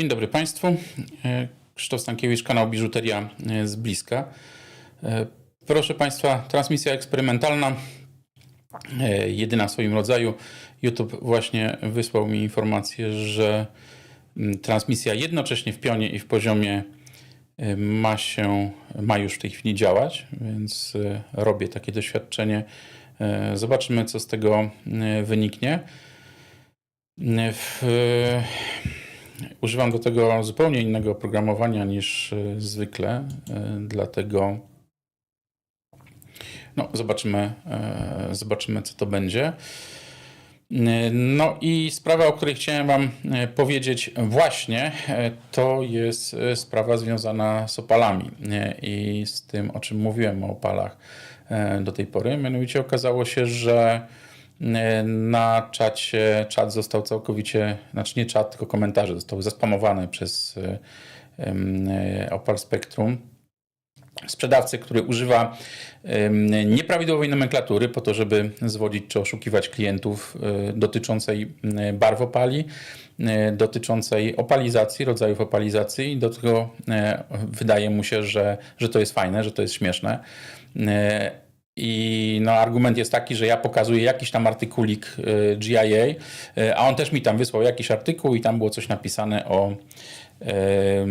Dzień dobry Państwu. E, Krzysztof Stankiewicz, kanał Biżuteria e, z bliska. E, Proszę Państwa, transmisja eksperymentalna, jedyna w swoim rodzaju. YouTube właśnie wysłał mi informację, że mm, transmisja jednocześnie w pionie i w poziomie ma się, ma już w tej chwili działać, więc robię takie doświadczenie. Zobaczymy, co z tego wyniknie. W, Używam do tego zupełnie innego oprogramowania niż e, zwykle, e, dlatego no, zobaczymy, e, zobaczymy, co to będzie. No i sprawa, o której chciałem Wam powiedzieć właśnie, to jest sprawa związana z opalami i z tym, o czym mówiłem o opalach do tej pory. Mianowicie okazało się, że na czacie czat został całkowicie, znaczy nie czat, tylko komentarze zostały zaspamowane przez e, e, Opal Spectrum sprzedawcy, który używa nieprawidłowej nomenklatury po to, żeby zwodzić czy oszukiwać klientów e, dotyczącej barw opali, e, dotyczącej opalizacji, rodzajów opalizacji i do tego e, wydaje mu się, że, że to jest fajne, że to jest śmieszne. I no, argument jest taki, że ja pokazuję jakiś tam artykulik e, GIA, e, a on też mi tam wysłał jakiś artykuł i tam było coś napisane o, e,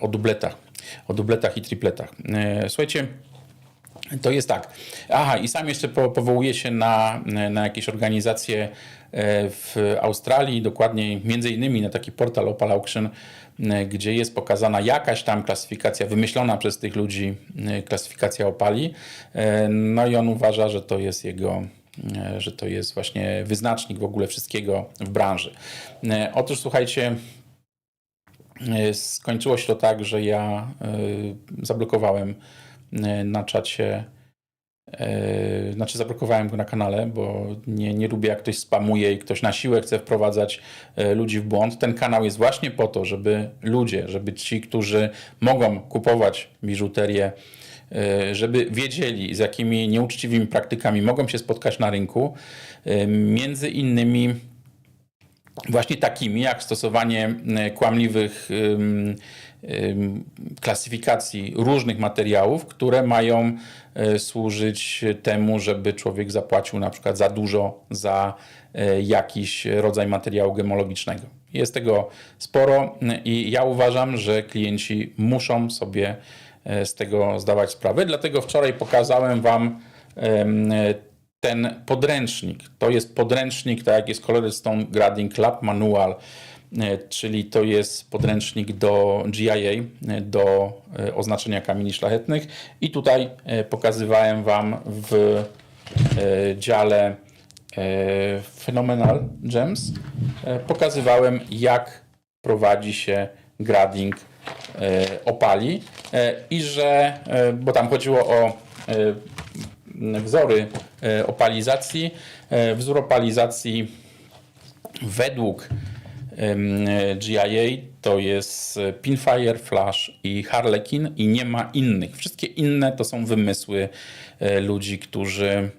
o dubletach, o dubletach i tripletach. Słuchajcie, to jest tak. Aha, i sam jeszcze po, powołuje się na, na jakieś organizacje e, w Australii, dokładniej między innymi na taki portal Opal Auction, gdzie jest pokazana jakaś tam klasyfikacja wymyślona przez tych ludzi, e, klasyfikacja opali. E, No i on uważa, że to jest jego e, że to jest właśnie wyznacznik w ogóle wszystkiego w branży. E, Otóż słuchajcie, E, Skończyło się to tak, że ja e, zablokowałem e, na czacie, e, znaczy zablokowałem go na kanale, bo nie, nie lubię jak ktoś spamuje i ktoś na siłę chce wprowadzać e, ludzi w błąd. Ten kanał jest właśnie po to, żeby ludzie, żeby ci, którzy mogą kupować biżuterię, e, żeby wiedzieli, z jakimi nieuczciwymi praktykami mogą się spotkać na rynku. Między innymi właśnie takimi jak stosowanie kłamliwych klasyfikacji różnych materiałów, które mają e, służyć temu, żeby człowiek zapłacił na przykład za dużo za e, jakiś rodzaj materiału gemologicznego. Jest tego sporo i ja uważam, że klienci muszą sobie e, z tego zdawać sprawę. Dlatego wczoraj pokazałem Wam ten podręcznik. To jest podręcznik, tak jak jest Colored Stone Grading Lab Manual, czyli to jest podręcznik do GIA, e, do e, oznaczenia kamieni szlachetnych. I tutaj e, pokazywałem Wam w e, dziale e, Phenomenal Gems, e, pokazywałem jak prowadzi się grading e, opali e, i że, e, bo tam chodziło o e, wzory e, opalizacji. E, Wzór opalizacji według GIA to jest Pinfire, Flash i Harlequin i nie ma innych. Wszystkie inne to są wymysły e, ludzi, którzy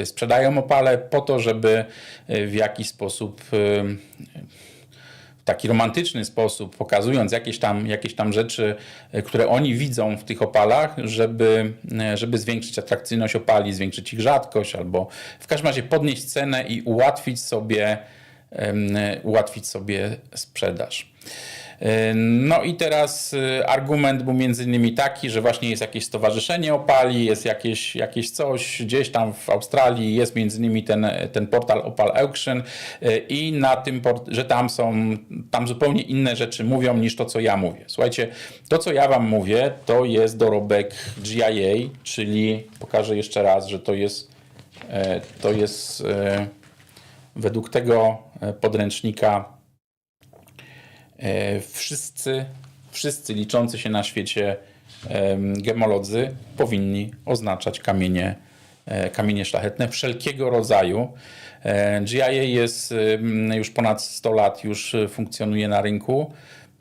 e, sprzedają opale po to, żeby e, w jakiś sposób e, w taki romantyczny sposób, pokazując jakieś tam, jakieś tam rzeczy, e, które oni widzą w tych opalach, żeby, e, żeby zwiększyć atrakcyjność opali, zwiększyć ich rzadkość, albo w każdym razie podnieść cenę i ułatwić sobie, ułatwić sobie sprzedaż. No i teraz e, argument był między innymi taki, że właśnie jest jakieś stowarzyszenie opali, jest jakieś, jakieś coś gdzieś tam w Australii, jest między innymi ten, ten portal Opal Auction e, i na tym, że tam są, tam zupełnie inne rzeczy mówią niż to, co ja mówię. Słuchajcie, to, co ja wam mówię, to jest dorobek GIA, czyli pokażę jeszcze raz, że to jest, e, to jest e, według tego podręcznika E, wszyscy, wszyscy liczący się na świecie em, gemolodzy powinni oznaczać kamienie, e, kamienie szlachetne wszelkiego rodzaju. E, GIA jest już ponad 100 lat, już e, funkcjonuje na rynku,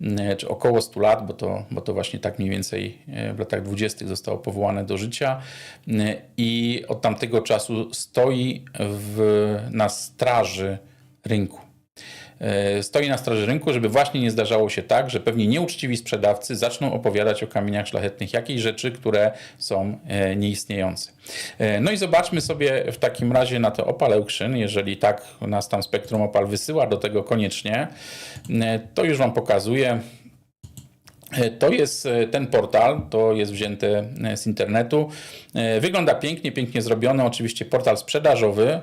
e, czy około 100 lat, bo to, bo to właśnie tak mniej więcej e, w latach 20. zostało powołane do życia e, i od tamtego czasu stoi w, na straży rynku. e, stoi na straży rynku, żeby właśnie nie zdarzało się tak, że pewnie nieuczciwi sprzedawcy zaczną opowiadać o kamieniach szlachetnych jakieś rzeczy, które są e, nieistniejące. E, No i zobaczmy sobie w takim razie na to Opal Auction, jeżeli tak nas tam Spektrum Opal wysyła do tego koniecznie, to już Wam pokazuję. To jest ten portal, to jest wzięte z internetu. Wygląda pięknie, pięknie zrobiony. Oczywiście portal sprzedażowy.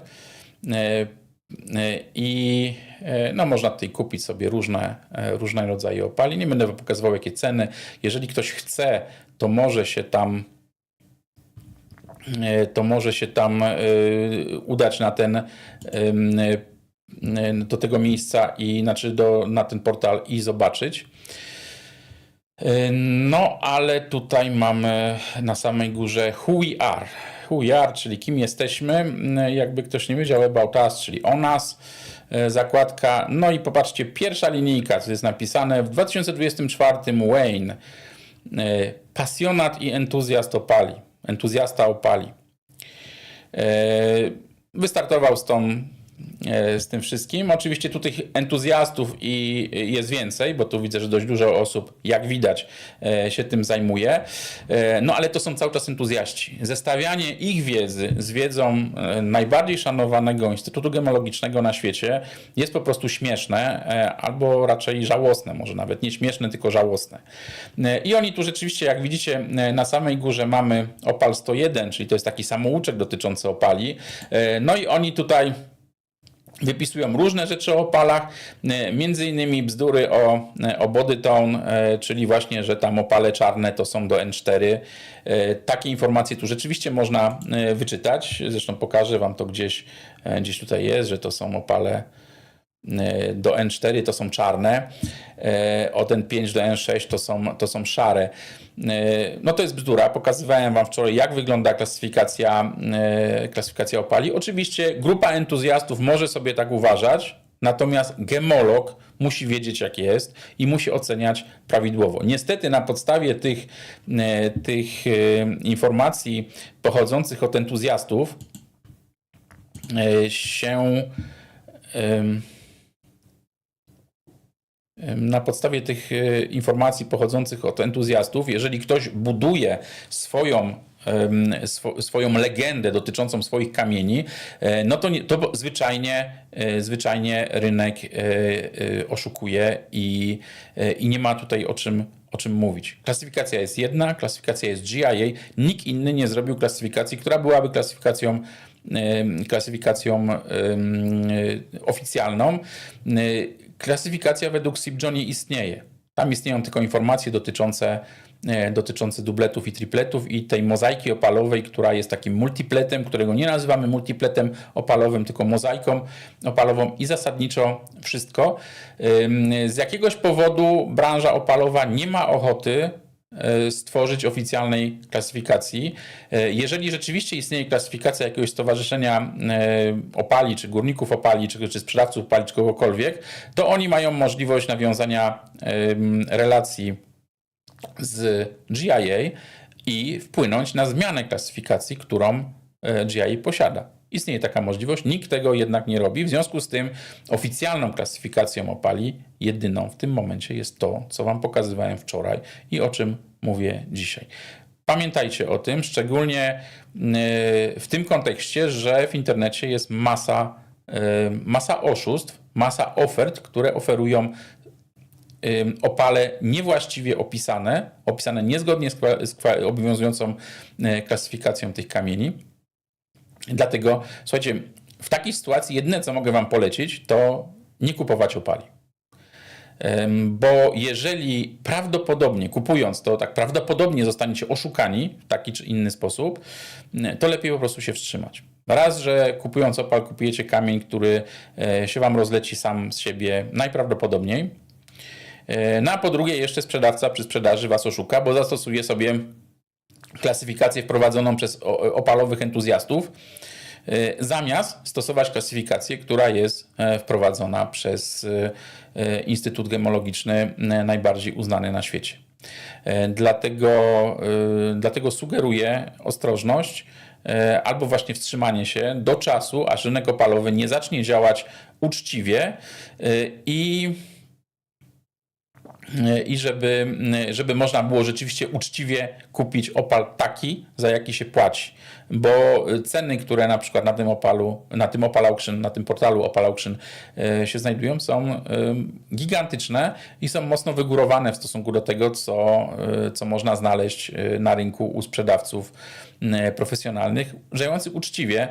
E, I e, no, można tutaj kupić sobie różne, e, różne rodzaje opali. Nie będę pokazywał jakie ceny. Jeżeli ktoś chce, to może się tam to może się tam udać na ten do tego miejsca i znaczy do, na ten portal i zobaczyć. No, ale tutaj mamy na samej górze Who We Are. Who Are, czyli kim jesteśmy. Mm, Jakby ktoś nie wiedział, About Us, czyli o nas. e, Zakładka. No i popatrzcie, pierwsza linijka, co jest napisane w 2024 Wayne. e, Pasjonat i entuzjast opali. Entuzjasta opali. E, Wystartował z tą z tym wszystkim. Oczywiście tu tych entuzjastów i jest więcej, bo tu widzę, że dość dużo osób, jak widać, e, się tym zajmuje. E, No ale to są cały czas entuzjaści. Zestawianie ich wiedzy z wiedzą e, najbardziej szanowanego Instytutu Gemologicznego na świecie jest po prostu śmieszne, e, albo raczej żałosne, może nawet nie śmieszne, tylko żałosne. E, I oni tu rzeczywiście, jak widzicie, e, na samej górze mamy opal 101, czyli to jest taki samouczek dotyczący opali. E, No i oni tutaj Wypisują różne rzeczy o opalach, e, między innymi bzdury o, e, o body tone, czyli właśnie, że tam opale czarne to są do N4. E, Takie informacje tu rzeczywiście można wyczytać. Zresztą pokażę Wam to gdzieś, gdzieś tutaj jest, że to są opale do N4 to są czarne, e, od N5 do N6 to są, to są szare. E, No to jest bzdura. Pokazywałem Wam wczoraj, jak wygląda klasyfikacja, e, klasyfikacja opali. Oczywiście grupa entuzjastów może sobie tak uważać, natomiast gemolog musi wiedzieć, jak jest i musi oceniać prawidłowo. Niestety na podstawie tych, e, tych e, informacji pochodzących od entuzjastów e, się na podstawie tych e, informacji pochodzących od entuzjastów, jeżeli ktoś buduje swoją swoją legendę dotyczącą swoich kamieni, e, no to, to zwyczajnie, e, zwyczajnie rynek oszukuje i, i nie ma tutaj o czym, o czym mówić. Klasyfikacja jest jedna, klasyfikacja jest GIA, nikt inny nie zrobił klasyfikacji, która byłaby klasyfikacją klasyfikacją oficjalną. Klasyfikacja według SIPJO nie istnieje. Tam istnieją tylko informacje dotyczące, e, dotyczące dubletów i tripletów i tej mozaiki opalowej, która jest takim multipletem, którego nie nazywamy multipletem opalowym, tylko mozaiką opalową i zasadniczo wszystko. Z jakiegoś powodu branża opalowa nie ma ochoty stworzyć oficjalnej klasyfikacji. E, Jeżeli rzeczywiście istnieje klasyfikacja jakiegoś stowarzyszenia e, opali, czy górników opali, czy, czy sprzedawców opali, czy kogokolwiek, to oni mają możliwość nawiązania relacji z GIA i wpłynąć na zmianę klasyfikacji, którą e, GIA posiada. Istnieje taka możliwość, nikt tego jednak nie robi. W związku z tym oficjalną klasyfikacją opali, jedyną w tym momencie jest to, co Wam pokazywałem wczoraj i o czym mówię dzisiaj. Pamiętajcie o tym, szczególnie e, w tym kontekście, że w internecie jest masa, e, masa oszustw, masa ofert, które oferują ym, opale niewłaściwie opisane, opisane niezgodnie z, z obowiązującą klasyfikacją tych kamieni. Dlatego, słuchajcie, w takiej sytuacji jedyne, co mogę Wam polecić, to nie kupować opali. Bo jeżeli prawdopodobnie, kupując to, tak prawdopodobnie zostaniecie oszukani w taki czy inny sposób, y, to lepiej po prostu się wstrzymać. Raz, że kupując opal, kupujecie kamień, który e, się Wam rozleci sam z siebie najprawdopodobniej. E, No a po drugie, jeszcze sprzedawca przy sprzedaży Was oszuka, bo zastosuje sobie klasyfikację wprowadzoną przez opalowych entuzjastów, e, zamiast stosować klasyfikację, która jest e, wprowadzona przez e, Instytut Gemologiczny najbardziej uznany na świecie. Dlatego, dlatego sugeruję ostrożność albo właśnie wstrzymanie się do czasu, aż rynek opalowy nie zacznie działać uczciwie i i żeby, żeby można było rzeczywiście uczciwie kupić opal taki, za jaki się płaci. Bo ceny, które na przykład na tym opalu, na tym Opal Auction, na tym portalu Opal Auction e, się znajdują, są e, gigantyczne i są mocno wygórowane w stosunku do tego, co, e, co można znaleźć na rynku u sprzedawców profesjonalnych, działających uczciwie.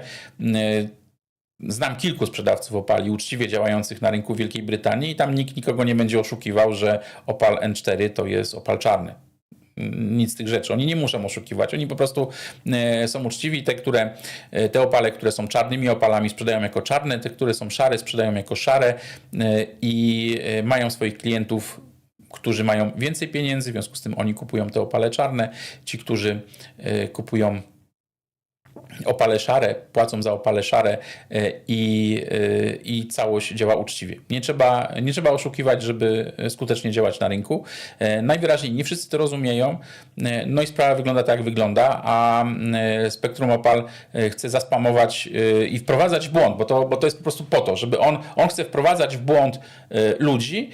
Znam kilku sprzedawców opali uczciwie działających na rynku Wielkiej Brytanii i tam nikt nikogo nie będzie oszukiwał, że opal N4 to jest opal czarny. Nic z tych rzeczy. Oni nie muszą oszukiwać. Oni po prostu e, są uczciwi. Te, które, e, te opale, które są czarnymi opalami, sprzedają jako czarne, te, które są szare, sprzedają jako szare e, i mają swoich klientów którzy mają więcej pieniędzy, w związku z tym oni kupują te opale czarne. Ci, którzy kupują opale szare, płacą za opale szare e, i, e, i całość działa uczciwie. Nie trzeba, nie trzeba oszukiwać, żeby skutecznie działać na rynku. E, najwyraźniej nie wszyscy to rozumieją, no i sprawa wygląda tak, jak wygląda, a Spektrum Opal chce zaspamować i wprowadzać w błąd, bo to, bo to jest po prostu po to, żeby on, on chce wprowadzać w błąd ludzi,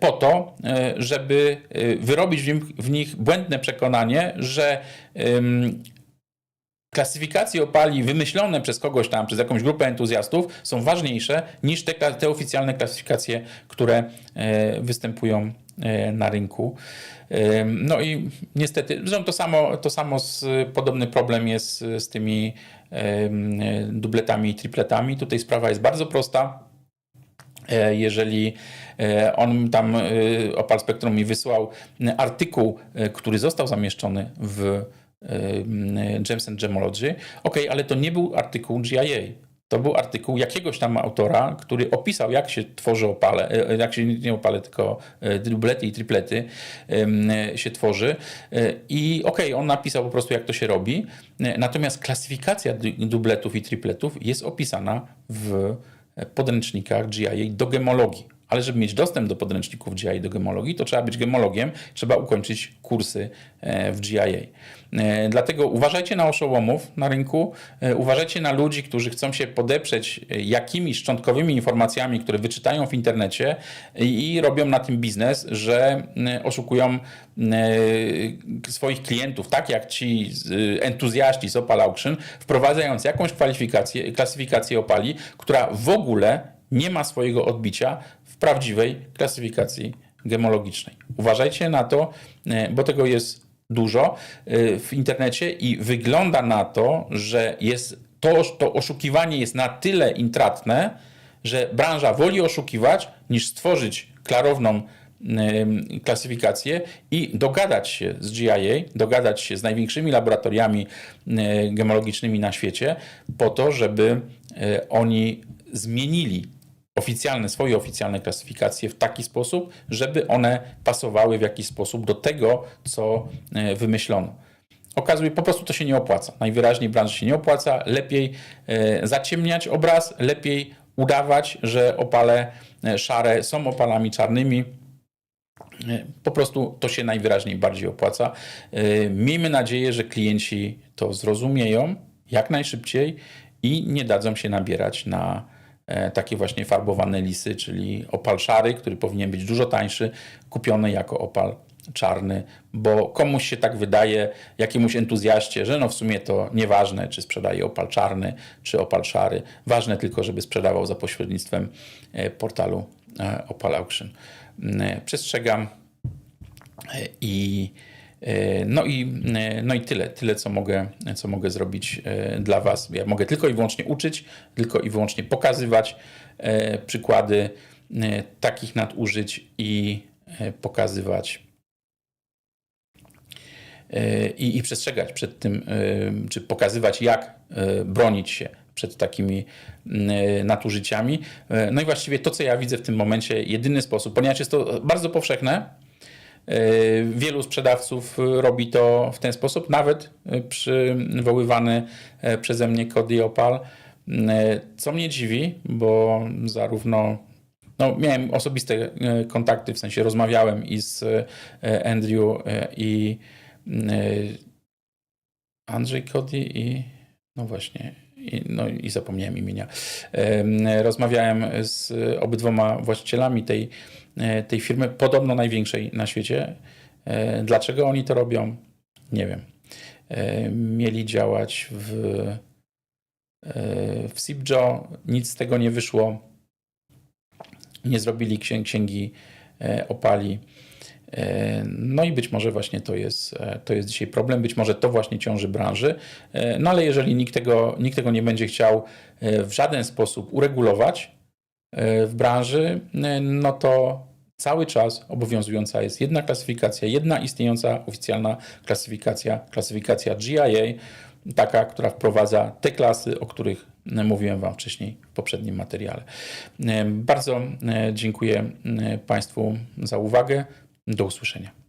po to, żeby wyrobić w nich błędne przekonanie, że klasyfikacje opali wymyślone przez kogoś tam, przez jakąś grupę entuzjastów są ważniejsze niż te, te oficjalne klasyfikacje, które e, występują e, na rynku. E, no i niestety, to samo, to samo z, podobny problem jest z tymi dubletami i tripletami. Tutaj sprawa jest bardzo prosta. Jeżeli on tam, Opal Spectrum mi wysłał artykuł, który został zamieszczony w James and Gemology. Ok, ale to nie był artykuł GIA. To był artykuł jakiegoś tam autora, który opisał, jak się tworzy opale, e, jak się nie opale, tylko dublety i triplety się tworzy. I okej, okay, on napisał po prostu, jak to się robi. Natomiast klasyfikacja dubletów i tripletów jest opisana w podręcznikach GIA do gemologii. Ale żeby mieć dostęp do podręczników GIA i do gemologii, to trzeba być gemologiem, trzeba ukończyć kursy w GIA. E, dlatego uważajcie na oszołomów na rynku, e, uważajcie na ludzi, którzy chcą się podeprzeć e, jakimiś szczątkowymi informacjami, które wyczytają w internecie i robią na tym biznes, że oszukują swoich klientów, tak jak ci entuzjaści z Opal Auction, wprowadzając jakąś kwalifikację, klasyfikację opali, która w ogóle nie ma swojego odbicia prawdziwej klasyfikacji gemologicznej. Uważajcie na to, bo tego jest dużo y, w internecie i wygląda na to, że jest to, to oszukiwanie jest na tyle intratne, że branża woli oszukiwać niż stworzyć klarowną klasyfikację i dogadać się z GIA, dogadać się z największymi laboratoriami gemologicznymi na świecie po to, żeby oni zmienili oficjalne, swoje oficjalne klasyfikacje w taki sposób, żeby one pasowały w jakiś sposób do tego, co e, wymyślono. Okazuje po prostu to się nie opłaca. Najwyraźniej branży się nie opłaca. Lepiej e, zaciemniać obraz, lepiej udawać, że opale e, szare są opalami czarnymi. Po prostu to się najwyraźniej bardziej opłaca. Miejmy nadzieję, że klienci to zrozumieją jak najszybciej i nie dadzą się nabierać na takie właśnie farbowane lisy, czyli opal szary, który powinien być dużo tańszy, kupiony jako opal czarny, bo komuś się tak wydaje, jakiemuś entuzjaście, że no w sumie to nieważne, czy sprzedaje opal czarny, czy opal szary. Ważne tylko, żeby sprzedawał za pośrednictwem e, portalu e, Opal Auction. Przestrzegam i E, no i, e, no i tyle, tyle co mogę, co mogę zrobić e, dla Was. Ja mogę tylko i wyłącznie uczyć, tylko i wyłącznie pokazywać przykłady takich nadużyć i pokazywać i, i przestrzegać przed tym, czy pokazywać, jak bronić się przed takimi nadużyciami. No i właściwie to, co ja widzę w tym momencie, jedyny sposób, ponieważ jest to bardzo powszechne, E, wielu sprzedawców robi to w ten sposób, nawet przywoływany e, przeze mnie Cody Opal, e, co mnie dziwi, bo zarówno no, miałem osobiste kontakty, w sensie rozmawiałem i z Andrew i Andrzej Cody i No właśnie, no i zapomniałem imienia. Em, Rozmawiałem z obydwoma właścicielami tej, e, tej firmy, podobno największej na świecie. E, Dlaczego oni to robią? Nie wiem. E, Mieli działać w, w SIPJO, nic z tego nie wyszło. Nie zrobili księ- księgi opali. E, No i być może właśnie to jest, e, to jest dzisiaj problem, być może to właśnie ciąży branży. E, No ale jeżeli nikt tego, nikt tego nie będzie chciał w żaden sposób uregulować w branży, no to cały czas obowiązująca jest jedna klasyfikacja, jedna istniejąca oficjalna klasyfikacja, klasyfikacja GIA, taka, która wprowadza te klasy, o których mówiłem Wam wcześniej w poprzednim materiale. Bardzo dziękuję Państwu za uwagę. Do usłyszenia.